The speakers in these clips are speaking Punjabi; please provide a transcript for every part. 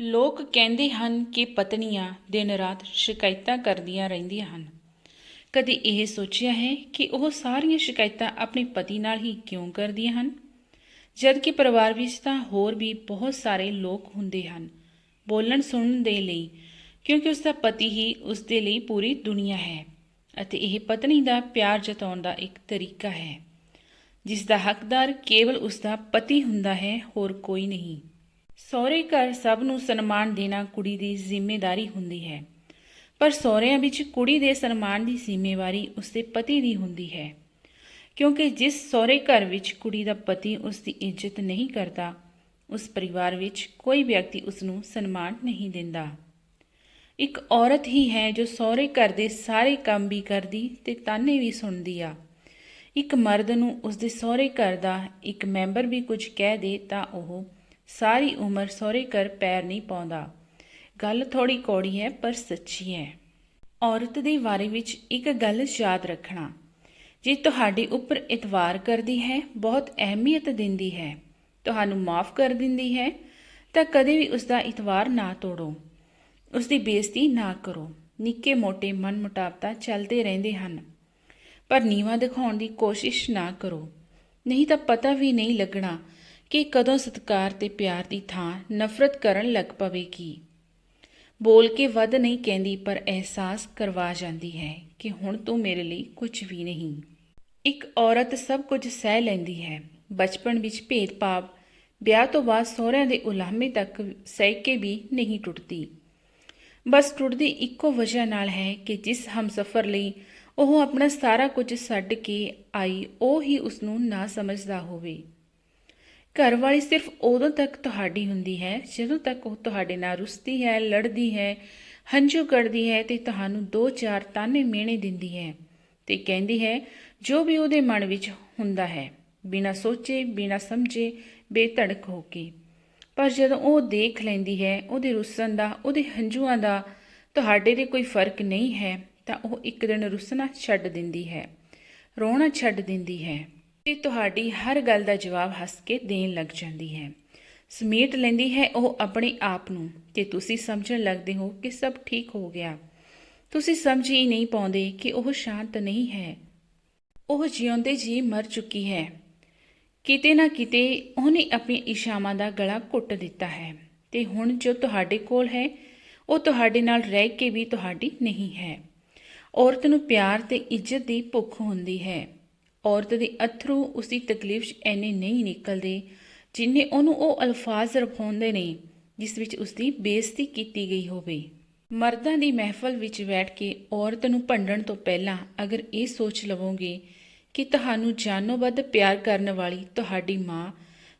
ਲੋਕ ਕਹਿੰਦੇ ਹਨ ਕਿ ਪਤਨੀਆਂ ਦਿਨ ਰਾਤ ਸ਼ਿਕਾਇਤਾਂ ਕਰਦੀਆਂ ਰਹਿੰਦੀਆਂ ਹਨ। ਕਦੇ ਇਹ ਸੋਚਿਆ ਹੈ ਕਿ ਉਹ ਸਾਰੀਆਂ ਸ਼ਿਕਾਇਤਾਂ ਆਪਣੇ ਪਤੀ ਨਾਲ ਹੀ ਕਿਉਂ ਕਰਦੀਆਂ ਹਨ? ਜਦਕਿ ਪਰਿਵਾਰ ਵਿੱਚ ਤਾਂ ਹੋਰ ਵੀ ਬਹੁਤ ਸਾਰੇ ਲੋਕ ਹੁੰਦੇ ਹਨ, ਬੋਲਣ ਸੁਣਨ ਦੇ ਲਈ, ਕਿਉਂਕਿ ਉਸ ਦਾ ਪਤੀ ਹੀ ਉਸ ਦੇ ਲਈ ਪੂਰੀ ਦੁਨੀਆ ਹੈ ਅਤੇ ਇਹ ਪਤਨੀ ਦਾ ਪਿਆਰ ਜਤਾਉਣ ਦਾ ਇੱਕ ਤਰੀਕਾ ਹੈ, ਜਿਸ ਦਾ ਹੱਕਦਾਰ ਕੇਵਲ ਉਸ ਦਾ ਪਤੀ ਹੁੰਦਾ ਹੈ, ਹੋਰ ਕੋਈ ਨਹੀਂ। ਸਹੁਰੇ ਘਰ ਸਭ ਨੂੰ ਸਨਮਾਨ ਦੇਣਾ ਕੁੜੀ ਦੀ ਜ਼ਿੰਮੇਵਾਰੀ ਹੁੰਦੀ ਹੈ। ਪਰ ਸਹੁਰਿਆਂ ਵਿੱਚ ਕੁੜੀ ਦੇ ਸਨਮਾਨ ਦੀ ਜ਼ਿੰਮੇਵਾਰੀ ਉਸਦੇ ਪਤੀ ਦੀ ਹੁੰਦੀ ਹੈ। ਕਿਉਂਕਿ ਜਿਸ ਸਹੁਰੇ ਘਰ ਵਿੱਚ ਕੁੜੀ ਦਾ ਪਤੀ ਉਸ ਦੀ ਇੱਜ਼ਤ ਨਹੀਂ ਕਰਦਾ, ਉਸ ਪਰਿਵਾਰ ਵਿੱਚ ਕੋਈ ਵਿਅਕਤੀ ਉਸ ਨੂੰ ਸਨਮਾਨ ਨਹੀਂ ਦਿੰਦਾ। ਇੱਕ ਔਰਤ ਹੀ ਹੈ ਜੋ ਸਹੁਰੇ ਘਰ ਦੇ ਸਾਰੇ ਕੰਮ ਵੀ ਕਰਦੀ ਤੇ ਤਾਨੇ ਵੀ ਸੁਣਦੀ ਆ। ਇੱਕ ਮਰਦ ਨੂੰ ਉਸਦੇ ਸਹੁਰੇ ਘਰ ਦਾ ਇੱਕ ਮੈਂਬਰ ਵੀ ਕੁਝ ਕਹਿ ਦੇ ਤਾਂ ਉਹ ਸਾਰੀ ਉਮਰ ਸਹੁਰੇ ਘਰ ਪੈਰ ਨਹੀਂ ਪਾਉਂਦਾ। ਗੱਲ ਥੋੜੀ ਕੌੜੀ ਹੈ, ਪਰ ਸੱਚੀ ਹੈ। ਔਰਤ ਦੇ ਬਾਰੇ ਵਿੱਚ ਇੱਕ ਗੱਲ ਯਾਦ ਰੱਖਣਾ। ਜੇ ਤੁਹਾਡੇ ਉੱਪਰ ਇਤਵਾਰ ਕਰਦੀ ਹੈ, ਬਹੁਤ ਅਹਿਮੀਅਤ ਦਿੰਦੀ ਹੈ, ਤੁਹਾਨੂੰ ਮਾਫ ਕਰ ਦਿੰਦੀ ਹੈ, ਤਾਂ ਕਦੇ ਵੀ ਉਸ ਦਾ ਇਤਵਾਰ ਨਾ ਤੋੜੋ। ਉਸ ਦੀ ਬੇਇੱਜ਼ਤੀ ਨਾ ਕਰੋ। ਨਿੱਕੇ ਮੋਟੇ ਮਨਮੁਟਾਵਤਾ ਚੱਲਦੇ ਰਹਿੰਦੇ ਹਨ। ਪਰ ਨੀਵਾ ਦਿਖਾਉਣ ਦੀ ਕੋਸ਼ਿਸ਼ ਨਾ ਕਰੋ। ਨਹੀਂ ਤਾਂ ਪਤਾ ਵੀ ਨਹੀਂ ਲੱਗਣਾ ਕਿ ਕਦੋਂ ਸਤਕਾਰ ਤੇ ਪਿਆਰ ਦੀ ਥਾਂ ਨਫ਼ਰਤ ਕਰਨ ਲੱਗ ਪਵੇਗੀ। ਬੋਲ ਕੇ ਵੱਧ ਨਹੀਂ ਕਹਿੰਦੀ, ਪਰ ਅਹਿਸਾਸ ਕਰਵਾ ਜਾਂਦੀ ਹੈ ਕਿ ਹੁਣ ਤੂੰ ਮੇਰੇ ਲਈ ਕੁਝ ਵੀ ਨਹੀਂ। ਇੱਕ ਔਰਤ ਸਭ ਕੁਝ ਸਹਿ ਲੈਂਦੀ ਹੈ। ਬਚਪਨ ਵਿੱਚ ਭੇਦਭਾਵ ਵਿਆਹ ਤੋਂ ਬਾਅਦ ਸਹੁਰਿਆਂ ਦੇ ਉਲਾਮੇ ਤੱਕ ਸਹਿ ਕੇ ਵੀ ਨਹੀਂ ਟੁੱਟਦੀ। ਬਸ ਟੁੱਟਦੀ ਇੱਕੋ ਵਜ੍ਹਾ ਨਾਲ ਹੈ ਕਿ ਜਿਸ ਹਮਸਫਰ ਲਈ ਉਹ ਆਪਣਾ ਸਾਰਾ ਕੁਝ ਛੱਡ ਕੇ ਆਈ, ਉਹ ਹੀ ਉਸ ਨੂੰ ਨਾ ਸਮਝਦਾ ਹੋਵੇ। ਘਰਵਾਲੀ ਸਿਰਫ ਉਦੋਂ ਤੱਕ ਤੁਹਾਡੀ ਹੁੰਦੀ ਹੈ, ਜਦੋਂ ਤੱਕ ਉਹ ਤੁਹਾਡੇ ਨਾਲ ਰੁੱਸਦੀ ਹੈ, ਲੜਦੀ ਹੈ, ਹੰਝੂ ਕੱਢਦੀ ਹੈ ਤੇ ਤੁਹਾਨੂੰ ਦੋ ਚਾਰ ਤਾਨੇ ਮਿਹਣੇ ਦਿੰਦੀ ਹੈ ਤੇ ਕਹਿੰਦੀ ਹੈ, ਜੋ ਵੀ ਉਹਦੇ ਮਨ ਵਿੱਚ ਹੁੰਦਾ ਹੈ, ਬਿਨਾਂ ਸੋਚੇ, ਬਿਨਾਂ ਸਮਝੇ ਬੇਧੜਕ ਹੋ ਕੇ। ਪਰ ਜਦੋਂ ਉਹ ਦੇਖ ਲੈਂਦੀ ਹੈ, ਉਹਦੇ ਰੁੱਸਣ ਦਾ, ਉਹਦੇ ਹੰਝੂਆਂ ਦਾ ਤੁਹਾਡੇ ਤੇ ਕੋਈ ਫ਼ਰਕ ਨਹੀਂ ਹੈ, ਤਾਂ ਉਹ ਇੱਕ ਦਿਨ ਰੁੱਸਣਾ ਛੱਡ ਦਿੰਦੀ ਹੈ, ਰੋਣਾ ਛੱਡ ਦਿੰਦੀ ਹੈ। ਤੇ ਤੁਹਾਡੀ ਹਰ ਗੱਲ ਦਾ ਜਵਾਬ ਹੱਸ ਕੇ ਦੇਣ ਲੱਗ ਜਾਂਦੀ ਹੈ। ਸਮੇਟ ਲੈਂਦੀ ਹੈ ਉਹ ਆਪਣੇ ਆਪ ਨੂੰ ਤੇ ਤੁਸੀਂ ਸਮਝਣ ਲੱਗਦੇ ਹੋ ਕਿ ਸਭ ਠੀਕ ਹੋ ਗਿਆ। ਤੁਸੀਂ ਸਮਝ ਹੀ ਨਹੀਂ ਪਾਉਂਦੇ ਕਿ ਉਹ ਸ਼ਾਂਤ ਨਹੀਂ ਹੈ। ਉਹ ਜਿਉਂਦੇ ਜੀ ਮਰ ਚੁੱਕੀ ਹੈ। ਕਿਤੇ ਨਾ ਕਿਤੇ ਉਹਨੇ ਆਪਣੀਆਂ ਇਸ਼ਾਵਾਂ ਦਾ ਗਲਾ ਘੁੱਟ ਦਿੱਤਾ ਹੈ ਤੇ ਹੁਣ ਜੋ ਤੁਹਾਡੇ ਕੋਲ ਹੈ, ਉਹ ਤੁਹਾਡੇ ਨਾਲ ਰਹਿ ਕੇ ਵੀ ਤੁਹਾਡੀ ਨਹੀਂ ਹੈ। ਔਰਤ ਨੂੰ ਪਿਆਰ ਤੇ ਇੱਜ਼ਤ ਦੀ ਭੁੱਖ ਹੁੰਦੀ ਹੈ। ਔਰਤ ਦੇ ਅਥਰੂ ਉਸਦੀ ਤਕਲੀਫ 'ਚ ਐਨੇ ਨਹੀਂ ਨਿਕਲਦੇ, ਜਿੰਨੇ ਉਹਨੂੰ ਉਹ ਅਲਫਾਜ਼ ਰਫਾਉਂਦੇ ਨੇ, ਜਿਸ ਵਿੱਚ ਉਸਦੀ ਬੇਇੱਜ਼ਤੀ ਕੀਤੀ ਗਈ ਹੋਵੇ। ਮਰਦਾਂ ਦੀ ਮਹਿਫਲ ਵਿੱਚ ਬੈਠ ਕੇ ਔਰਤ ਨੂੰ ਭੰਡਣ ਤੋਂ ਪਹਿਲਾਂ ਅਗਰ ਇਹ ਸੋਚ ਲਵੋਗੇ ਕਿ ਤੁਹਾਨੂੰ ਜਾਨੋਂ ਵੱਧ ਪਿਆਰ ਕਰਨ ਵਾਲੀ ਤੁਹਾਡੀ ਮਾਂ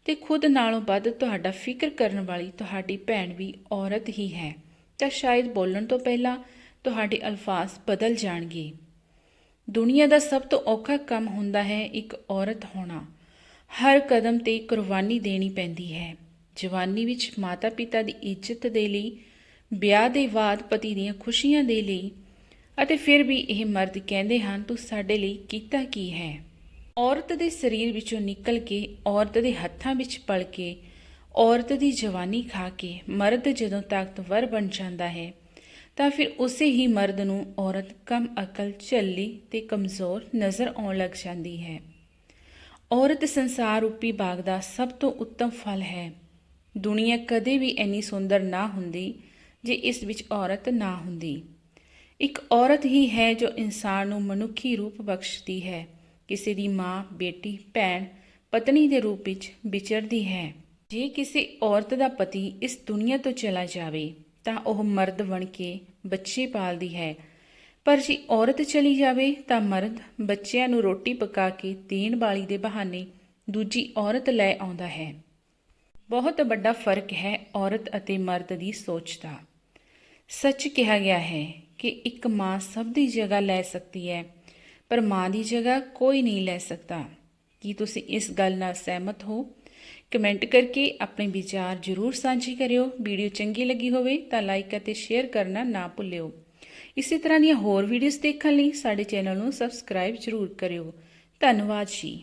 ਤੇ ਖੁਦ ਨਾਲੋਂ ਵੱਧ ਤੁਹਾਡਾ ਫਿਕਰ ਕਰਨ ਵਾਲੀ ਤੁਹਾਡੀ ਭੈਣ ਵੀ ਔਰਤ ਹੀ ਹੈ, ਤਾਂ ਸ਼ਾਇਦ ਬੋਲਣ ਤੋਂ ਪਹਿਲਾਂ ਤੁਹਾਡੇ ਅਲਫਾਜ਼ ਬਦਲ ਜਾਣਗੇ। ਦੁਨੀਆ ਦਾ ਸਭ ਤੋਂ ਔਖਾ ਕੰਮ ਹੁੰਦਾ ਹੈ ਇੱਕ ਔਰਤ ਹੋਣਾ। ਹਰ ਕਦਮ ਤੇ ਕੁਰਬਾਨੀ ਦੇਣੀ ਪੈਂਦੀ ਹੈ। ਜਵਾਨੀ ਵਿੱਚ ਮਾਤਾ-ਪਿਤਾ ਦੀ ਇੱਜ਼ਤ ਦੇ ਲਈ, ਵਿਆਹ ਦੇ ਬਾਅਦ ਪਤੀ ਦੀਆਂ ਖੁਸ਼ੀਆਂ ਦੇ ਲਈ ਅਤੇ ਫਿਰ ਵੀ ਇਹ ਮਰਦ ਕਹਿੰਦੇ ਹਨ, ਤੂੰ ਸਾਡੇ ਲਈ ਕੀਤਾ ਕੀ ਹੈ? ਔਰਤ ਦੇ ਸਰੀਰ ਵਿੱਚੋਂ ਨਿਕਲ ਕੇ, ਔਰਤ ਦੇ ਹੱਥਾਂ ਵਿੱਚ ਪਲ ਕੇ, ਔਰਤ ਦੀ ਜਵਾਨੀ ਖਾ ਕੇ ਮਰਦ ਜਦੋਂ ਤਾਕਤਵਰ ਬਣ ਜਾਂਦਾ ਹੈ ਤਾਂ ਫਿਰ ਉਸੇ ਹੀ ਮਰਦ ਨੂੰ ਔਰਤ ਕਮ ਅਕਲ, ਝੱਲੀ ਤੇ ਕਮਜ਼ੋਰ ਨਜ਼ਰ ਆਉਣ ਲੱਗ ਜਾਂਦੀ ਹੈ। ਔਰਤ ਸੰਸਾਰ ਰੂਪੀ ਬਾਗ ਦਾ ਸਭ ਤੋਂ ਉੱਤਮ ਫਲ ਹੈ। ਦੁਨੀਆ ਕਦੇ ਵੀ ਇੰਨੀ ਸੁੰਦਰ ਨਾ ਹੁੰਦੀ ਜੇ ਇਸ ਵਿੱਚ ਔਰਤ ਨਾ ਹੁੰਦੀ। ਇੱਕ ਔਰਤ ਹੀ ਹੈ ਜੋ ਇਨਸਾਨ ਨੂੰ ਮਨੁੱਖੀ ਰੂਪ ਬਖਸ਼ਦੀ ਹੈ। ਕਿਸੇ ਦੀ ਮਾਂ, ਬੇਟੀ, ਭੈਣ, ਪਤਨੀ ਦੇ ਰੂਪ ਵਿੱਚ ਵਿਚਰਦੀ ਹੈ। ਜੇ ਕਿਸੇ ਔਰਤ ਦਾ ਪਤੀ ਇਸ ਦੁਨੀਆ ਤੋਂ ਚਲਾ ਜਾਵੇ ਤਾਂ ਉਹ ਮਰਦ ਬਣ ਕੇ ਬੱਚੇ ਪਾਲਦੀ ਹੈ। ਪਰ ਜੇ ਔਰਤ ਚਲੀ ਜਾਵੇ ਤਾਂ ਮਰਦ ਬੱਚਿਆਂ ਨੂੰ ਰੋਟੀ ਪਕਾ ਕੇ ਦੇਣ ਵਾਲੀ ਦੇ ਬਹਾਨੇ ਦੂਜੀ ਔਰਤ ਲੈ ਆਉਂਦਾ ਹੈ। ਬਹੁਤ ਵੱਡਾ ਫ਼ਰਕ ਹੈ ਔਰਤ ਅਤੇ ਮਰਦ ਦੀ ਸੋਚ ਦਾ। ਸੱਚ ਕਿਹਾ ਗਿਆ ਹੈ ਕਿ ਇੱਕ ਮਾਂ ਸਭ ਦੀ ਜਗ੍ਹਾ ਲੈ ਸਕਦੀ ਹੈ, ਪਰ ਮਾਂ ਦੀ ਜਗ੍ਹਾ ਕੋਈ ਨਹੀਂ ਲੈ ਸਕਦਾ। ਕੀ ਤੁਸੀਂ ਇਸ ਗੱਲ ਨਾਲ ਸਹਿਮਤ ਹੋ? ਕਮੈਂਟ ਕਰਕੇ ਆਪਣੇ ਵਿਚਾਰ ਜ਼ਰੂਰ ਸਾਂਝੇ ਕਰਿਓ। ਵੀਡੀਓ ਚੰਗੀ ਲੱਗੀ ਹੋਵੇ ਤਾਂ ਲਾਈਕ ਅਤੇ ਸ਼ੇਅਰ ਕਰਨਾ ਨਾ ਭੁੱਲਿਓ। ਇਸੇ ਤਰ੍ਹਾਂ ਦੀਆਂ ਹੋਰ ਵੀਡੀਓਜ਼ ਦੇਖਣ ਲਈ ਸਾਡੇ ਚੈਨਲ ਨੂੰ ਸਬਸਕ੍ਰਾਈਬ ਜ਼ਰੂਰ ਕਰਿਓ। ਧੰਨਵਾਦ ਜੀ।